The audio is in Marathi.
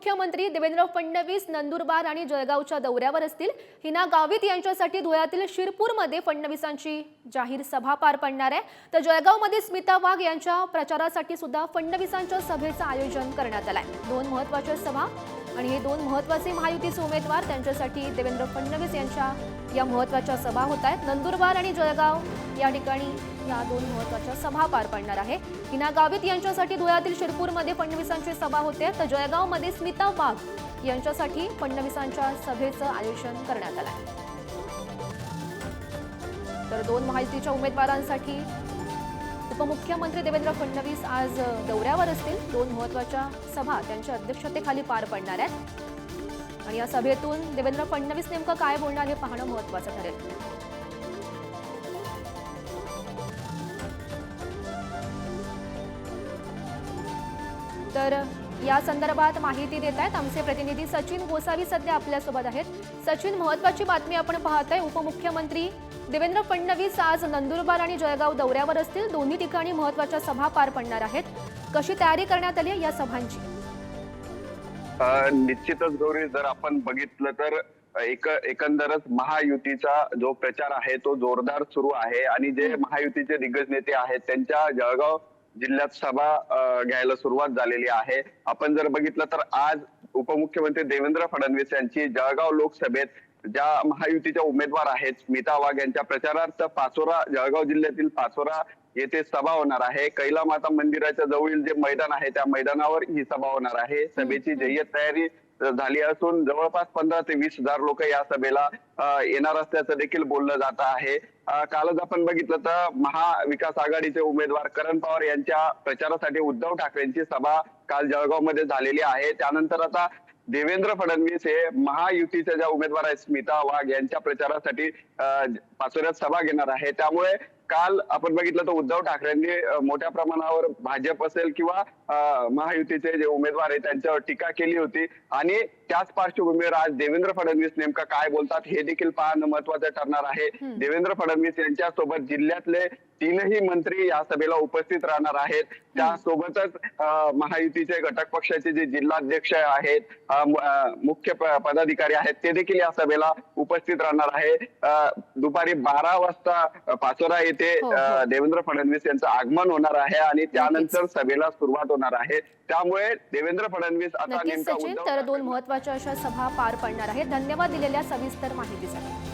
उपमुख्यमंत्री देवेंद्र फडणवीस नंदुरबार आणि जळगावच्या दौऱ्यावर असतील. हिना गावित यांच्यासाठी धुळ्यातील शिरपूरमध्ये फडणवीसांची जाहीर सभा पार पडणार आहे. तर जळगावमध्ये स्मिता वाघ यांच्या प्रचारासाठी सुद्धा फडणवीसांच्या सभेचं आयोजन करण्यात आलं आहे दोन महत्त्वाच्या सभा आणि हे दोन महत्त्वाचे महायुतीचे उमेदवार त्यांच्यासाठी देवेंद्र फडणवीस यांच्या या महत्त्वाच्या सभा होत आहेत. नंदुरबार आणि जळगाव या ठिकाणी या दोन महत्त्वाच्या सभा पार पडणार आहे. हिना गावित यांच्यासाठी धुळ्यातील शिरपूरमध्ये फडणवीसांची सभा होते. तर जळगावमध्ये स्मिता वाघ यांच्यासाठी फडणवीसांच्या सभेचं आयोजन करण्यात आलं आहे. तर दोन महायुतीच्या उमेदवारांसाठी उपमुख्यमंत्री देवेंद्र फडणवीस आज दौऱ्यावर असतील. दोन महत्त्वाच्या सभा त्यांच्या अध्यक्षतेखाली पार पडणार आहेत. आणि या सभेतून देवेंद्र फडणवीस नेमकं काय बोलणार हे पाहणं महत्वाचं ठरेल. तर या संदर्भात माहिती देत आहेत आमचे प्रतिनिधी सचिन गोसावी सध्या आपल्यासोबत आहेत. सचिन महत्वाची बातमी आपण पाहतोय. उपमुख्यमंत्री देवेंद्र फडणवीस आज नंदुरबार आणि जळगाव दौऱ्यावर असतील. दोन्ही ठिकाणी महत्त्वाच्या सभा पार पडणार आहेत. कशी तयारी करण्यात आली आहे या सभांची? निश्चितच गौरी जर आपण बघितलं तर एक एकंदरच महायुतीचा जो प्रचार आहे तो जोरदार सुरू आहे. आणि जे महायुतीचे दिग्गज नेते आहेत त्यांच्या जळगाव जिल्ह्यात सभा घ्यायला सुरुवात झालेली आहे. आपण जर बघितलं तर आज उपमुख्यमंत्री देवेंद्र फडणवीस यांची जळगाव लोकसभेत ज्या महायुतीच्या उमेदवार आहेत स्मिता वाघ यांच्या प्रचारार्थ पाचोरा जळगाव जिल्ह्यातील पाचोरा येथे सभा होणार आहे. कैला माता मंदिराच्या जवळील जे मैदान आहे त्या मैदानावर ही सभा होणार आहे. सभेची जय्यत तयारी झाली असून जवळपास पंधरा ते वीस हजार लोक या सभेला येणार असल्याचं देखील बोललं जात आहे. कालच आपण बघितलं तर महाविकास आघाडीचे उमेदवार करण पवार यांच्या प्रचारासाठी उद्धव ठाकरेंची सभा काल जळगावमध्ये झालेली आहे. त्यानंतर आता देवेंद्र फडणवीस हे महायुतीच्या ज्या उमेदवार आहेत स्मिता वाघ यांच्या प्रचारासाठी पाचोऱ्यात सभा घेणार आहे. त्यामुळे काल आपण बघितलं तर उद्धव ठाकरेंनी मोठ्या प्रमाणावर भाजप असेल किंवा महायुतीचे जे उमेदवार आहेत त्यांच्यावर टीका केली होती. आणि त्याच पार्श्वभूमीवर आज देवेंद्र फडणवीस नेमका काय बोलतात हे देखील पाहणं महत्वाचं ठरणार आहे. देवेंद्र फडणवीस यांच्यासोबत जिल्ह्यातले तीनही मंत्री या सभेला उपस्थित राहणार आहेत. त्यासोबतच महायुतीचे घटक पक्षाचे जे जिल्हाध्यक्ष आहेत मुख्य पदाधिकारी आहेत ते देखील या सभेला उपस्थित राहणार आहे. दुपारी बारा वाजता पाचोरा येथे हो, अ, हो. देवेंद्र फडणवीस यांचं आगमन होणार आहे आणि त्यानंतर सभेला सुरुवात होणार आहे. त्यामुळे देवेंद्र फडणवीस आता नेमका तर दोन महत्त्वाच्या अशा सभा पार पडणार आहेत. धन्यवाद दिलेल्या सविस्तर माहितीसाठी.